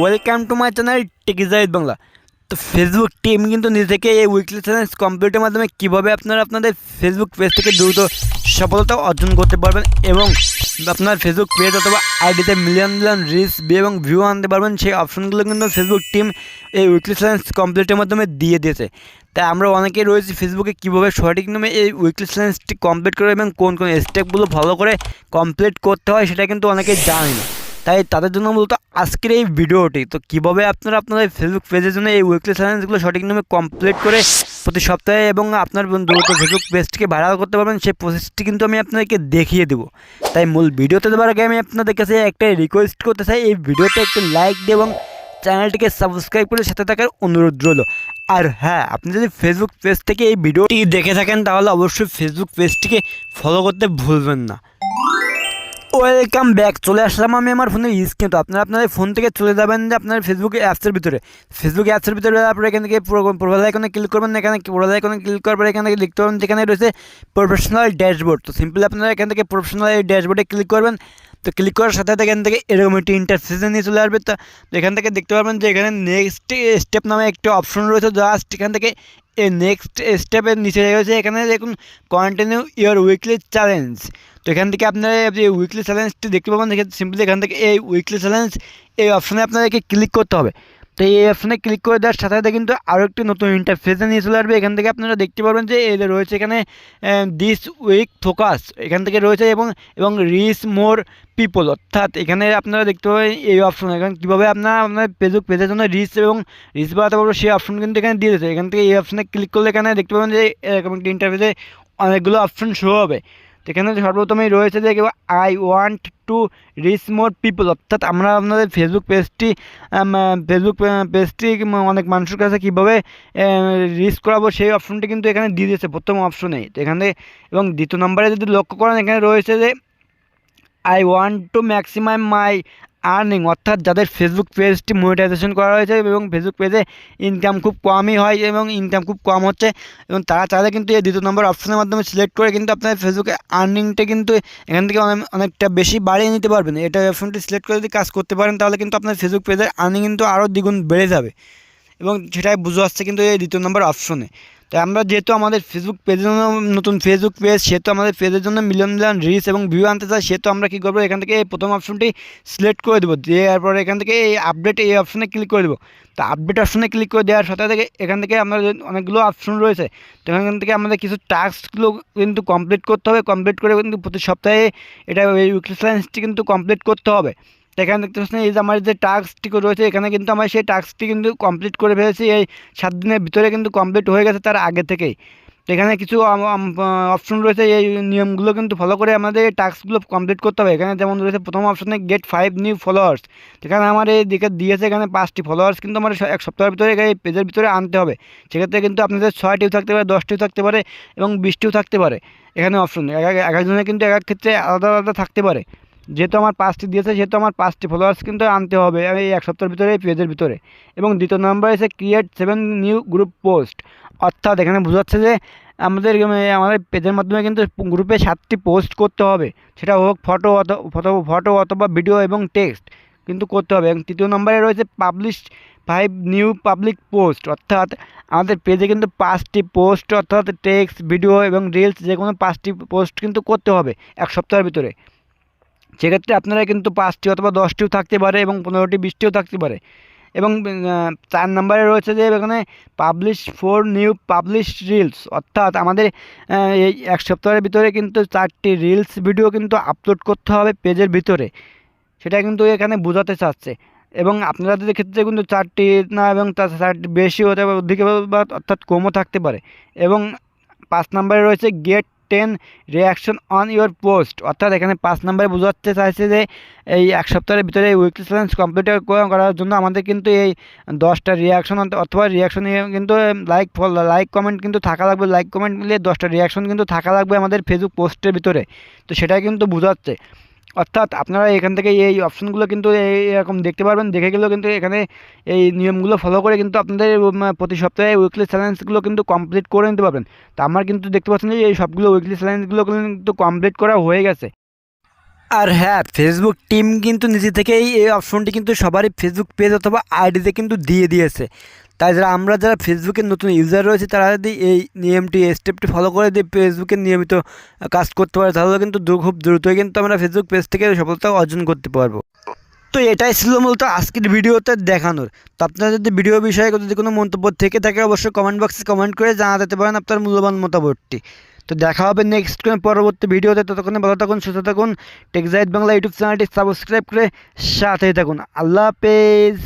Welcome to my channel টেকিজাইদ বাংলা তো Facebook team কিন্তু নিজে থেকে এই উইকলি চ্যালেঞ্জ কমপ্লিটের মাধ্যমে কীভাবে আপনারা আপনাদের ফেসবুক পেজ থেকে দ্রুত সফলতা অর্জন করতে পারবেন এবং আপনার ফেসবুক পেজ অথবা আইডিতে মিলিয়ন মিলিয়ন রিচ এবং ভিউ আনতে পারবেন, সেই অপশনগুলো কিন্তু ফেসবুক টিম এই উইকলি চ্যালেঞ্জ কমপ্লিটের মাধ্যমে দিয়ে দিয়েছে। তাই আমরা অনেকেই রয়েছি ফেসবুকে কীভাবে সঠিক নামে এই উইকলি চ্যালেঞ্জটি কমপ্লিট করে এবং কোন কোন স্টেপগুলো ফলো করে কমপ্লিট করতে হয় সেটা কিন্তু অনেকেই জানে না তাই তাদের জন্য মূলত আজকের এই ভিডিওটি। তো কীভাবে আপনারা আপনাদের ফেসবুক পেজের জন্য এই উইকলি চ্যালেঞ্জগুলো সঠিক নামে কমপ্লিট করে প্রতি সপ্তাহে এবং আপনার দ্রুত ফেসবুক পেজটিকে ভাইরাল করতে পারবেন, সেই প্রসেসটি কিন্তু আমি আপনাদেরকে দেখিয়ে দেবো। তাই মূল ভিডিওতে দেওয়ার আগে আমি আপনাদের কাছে একটাই রিকোয়েস্ট করতে চাই, এই ভিডিওতে একটু লাইক দিয়ে এবং চ্যানেলটিকে সাবস্ক্রাইব করে সাথে থাকার অনুরোধ রইল। আর হ্যাঁ আপনি যদি ফেসবুক পেজ থেকে এই ভিডিওটি দেখে থাকেন, তাহলে অবশ্যই ফেসবুক পেজটিকে ফলো করতে ভুলবেন না। ওয়েলকাম ব্যাক চলে আসলাম আমি আমার ফোনের স্ক্রিন তো আপনারা আপনাদের ফোন থেকে চলে যাবেন যে আপনার ফেসবুক অ্যাপসের ভিতরে। ফেসবুক অ্যাপসের ভিতরে আপনারা এখান থেকে প্রোফাইল আইকনে ক্লিক করবেন, এখানে প্রোফাইল আইকনে ক্লিক করার পরে এখান থেকে লিখতে পারবেন যেখানে রয়েছে প্রফেশনাল ড্যাশবোর্ড তো সিম্পলি আপনারা এখান থেকে প্রফেশনাল এই ড্যাশবোর্ডে ক্লিক করবেন। তো ক্লিক করার সাথে সাথে এখান থেকে এরকম একটি ইন্টারফেসে নিয়ে চলে আসবে। তো এখান থেকে দেখতে পারবেন যে এখানে নেক্সট স্টেপ নামে একটি অপশন রয়েছে। জাস্ট এখান থেকে এই নেক্সট স্টেপের নিচে রয়েছে এখানে দেখুন কন্টিনিউ ইয়োর উইকলি চ্যালেঞ্জ তো এখান থেকে আপনারা যে উইকলি চ্যালেঞ্জটি দেখতে পাবেন সিম্পলি এখান থেকে এই উইকলি চ্যালেঞ্জ এই অপশানে আপনাদেরকে ক্লিক করতে হবে। তো এই অপশানে ক্লিক করে দেওয়ার সাথে সাথে কিন্তু আরও একটি নতুন ইন্টারফেসে নিয়ে চলে আসবে। এখান থেকে আপনারা দেখতে পারবেন যে যে রয়েছে এখানে দিস উইক ফোকাস এখান থেকে রয়েছে এবং এবং রিচ মোর পিপল অর্থাৎ এখানে আপনারা দেখতে পাবেন এই অপশন এখানে কীভাবে আপনারা আপনার ফেসবুক পেজের জন্য রিচ এবং রিচ বাড়াতে পারব সেই অপশন কিন্তু এখানে দিয়ে দিয়েছে। এখান থেকে এই অপশানে ক্লিক করলে এখানে দেখতে পাবেন যে এরকম একটি ইন্টারফেসে অনেকগুলো অপশন শো হবে। এখানে সর্বপ্রথমেই রয়েছে যে I want to reach more people অর্থাৎ আমরা আপনাদের ফেসবুক পেজটি ফেসবুক পেজটি অনেক মানুষের কাছে কীভাবে রিচ করাবো সেই অপশনটি কিন্তু এখানে দিয়ে দিয়েছে প্রথম অপশনে তো এখানে, এবং দ্বিতীয় নম্বরে যদি লক্ষ্য করেন, এখানে রয়েছে যে I want to maximum my earning অর্থাৎ যাদের ফেসবুক পেজটি মনিটাইজেশন করা হয়েছে এবং ফেসবুক পেজে ইনকাম খুব কমই হয় এবং ইনকাম খুব কম হচ্ছে এবং তারা চাইলে কিন্তু এই দ্বিতীয় নম্বর অপশনের মাধ্যমে সিলেক্ট করে কিন্তু আপনার ফেসবুকে আর্নিংটা কিন্তু এখান থেকে অনেক, অনেকটা বেশি বাড়িয়ে নিতে পারবেন। এটা অপশনটি সিলেক্ট করে যদি কাজ করতে পারেন তাহলে কিন্তু আপনার ফেসবুক পেজের আর্নিং কিন্তু আরও দ্বিগুণ বেড়ে যাবে। এবং সেটাই বুঝে আসছে কিন্তু এই দ্বিতীয় নম্বর অপশনে তাই আমরা যেহেতু আমাদের ফেসবুক পেজের জন্য নতুন ফেসবুক পেজ সেহেতু আমাদের পেজের জন্য মিলিয়ন মিলিয়ন রিচ এবং ভিউ আনতে চাই, সেহেতু আমরা কী করব? এখান থেকে এই প্রথম অপশনটি সিলেক্ট করে দেবো। দিয়ে এরপরে এখান থেকে এই আপডেট এই অপশনে ক্লিক করে দেবো। তো আপডেট অপশনে ক্লিক করে দেওয়ার সাথে থেকে এখান থেকে আমাদের অনেকগুলো অপশন রয়েছে, তো এখান থেকে আমাদের কিছু টাস্কগুলো কিন্তু কমপ্লিট করতে হবে। কমপ্লিট করে কিন্তু প্রতি সপ্তাহে এটা এই উইকলি চ্যালেঞ্জটি কিন্তু কমপ্লিট করতে হবে। এখানে দেখতে পাচ্ছেন এই যে আমার যে টাস্কটি রয়েছে, এখানে কিন্তু আমার সেই টাস্কটি কিন্তু কমপ্লিট করে ফেলেছি। এই সাত দিনের ভিতরে কিন্তু কমপ্লিট হয়ে গেছে তার আগে থেকেই। এখানে কিছু অপশন রয়েছে, এই নিয়মগুলো কিন্তু ফলো করে আমাদের এই টাস্কগুলো কমপ্লিট করতে হবে। এখানে যেমন রয়েছে, প্রথম অপশনে গেট ফাইভ নিউ ফলোয়ার্স এখানে আমার এই দিকে দিয়েছে এখানে পাঁচটি ফলোয়ার্স কিন্তু আমার এক সপ্তাহের ভিতরে এই পেজের ভিতরে আনতে হবে। সেক্ষেত্রে কিন্তু আপনাদের ছয়টিও থাকতে পারে, দশটিও থাকতে পারে এবং বিশটিও থাকতে পারে। এখানে অপশন এক একজনের কিন্তু এক এক ক্ষেত্রে আলাদা আলাদা থাকতে পারে। যেহেতু আমার পাঁচটি দিয়েছে, সেহেতু আমার পাঁচটি ফলোয়ার্স কিন্তু আনতে হবে। এই এক সপ্তাহের ভিতরে, এই পেজের ভিতরে। এবং দ্বিতীয় নম্বর এসে create seven new group post অর্থাৎ এখানে বোঝাচ্ছে যে আমাদের আমাদের পেজের মাধ্যমে কিন্তু গ্রুপে সাতটি পোস্ট করতে হবে। সেটা হোক ফটো ফটো ফটো অথবা ভিডিও এবং টেক্সট কিন্তু করতে হবে। এবং তৃতীয় নম্বরে রয়েছে publish five new public post অর্থাৎ আমাদের পেজে কিন্তু পাঁচটি পোস্ট অর্থাৎ টেক্সট ভিডিও এবং রিলস যে কোনো পাঁচটি পোস্ট কিন্তু করতে হবে এক সপ্তাহের ভিতরে। সেক্ষেত্রে আপনারা কিন্তু পাঁচটি অথবা দশটিও থাকতে পারে এবং পনেরোটি, বিশটিও থাকতে পারে। এবং চার নম্বরে রয়েছে যে এখানে publish four new publish reels অর্থাৎ আমাদের এই এক সপ্তাহের ভিতরে কিন্তু চারটি রিলস ভিডিও কিন্তু আপলোড করতে হবে পেজের ভিতরে। সেটা কিন্তু এখানে বোঝাতে চাচ্ছে। এবং আপনাদের ক্ষেত্রে কিন্তু চারটি না এবং তার চারটি বেশি হতে পারে, অধিক বা অর্থাৎ কমও থাকতে পারে। এবং পাঁচ নম্বরে রয়েছে get ten reaction on your post অর্থাৎ এখানে পাঁচ নম্বরে বোঝাতে চাইছে যে এই এক সপ্তাহের ভিতরে উইকলি চ্যালেঞ্জ কমপ্লিট করার জন্য আমাদের কিন্তু এই দশটা রিয়াকশন অথবা রিয়াকশন কিন্তু লাইক ফল লাইক কমেন্ট কিন্তু থাকা লাগবে। লাইক কমেন্ট মিলিয়ে দশটা রিয়াকশন কিন্তু থাকা লাগবে আমাদের ফেসবুক পোস্টের ভিতরে। তো সেটাই কিন্তু বোঝাচ্ছে। অর্থাৎ আপনারা এখান থেকে এই অপশনগুলো কিন্তু এরকম দেখতে পারবেন। দেখে গেলেও কিন্তু এখানে এই নিয়মগুলো ফলো করে কিন্তু আপনাদের প্রতি সপ্তাহে উইকলি চ্যালেঞ্জগুলো কিন্তু কমপ্লিট করে নিতে পারবেন। তো আমার কিন্তু দেখতে পাচ্ছেন যে এই সবগুলো উইকলি চ্যালেঞ্জগুলো কিন্তু কমপ্লিট করা হয়ে গেছে। আর হ্যাঁ ফেসবুক টিম কিন্তু নিজে থেকেই এই অপশনটি কিন্তু সবারই ফেসবুক পেজ অথবা আইডিতে কিন্তু দিয়ে দিয়েছে। তাই যারা, আমরা যারা ফেসবুকের নতুন ইউজার রয়েছে, তারা যদি এই নিয়মটি স্টেপটি ফলো করে দিয়ে ফেসবুকে নিয়মিত কাজ করতে পারে, তাহলে কিন্তু খুব দ্রুতই কিন্তু আমরা ফেসবুক পেজ থেকে সফলতা অর্জন করতে পারব। তো এটাই ছিল মূলত আজকের ভিডিওতে দেখানোর। তো আপনারা যদি ভিডিও বিষয়ে যদি কোনো মন্তব্য থেকে থাকে, অবশ্যই কমেন্ট বক্সে কমেন্ট করে জানাতে পারেন আপনার মূল্যবান মতামতটি। তো দেখা হবে নেক্সট পরবর্তী ভিডিওতে। ততক্ষণে ভালো থাকুন, সুস্থ থাকুন। টেকজাইট বাংলা ইউটিউব চ্যানেলটি সাবস্ক্রাইব করে সাথেই থাকুন। আল্লাহ হাফেজ।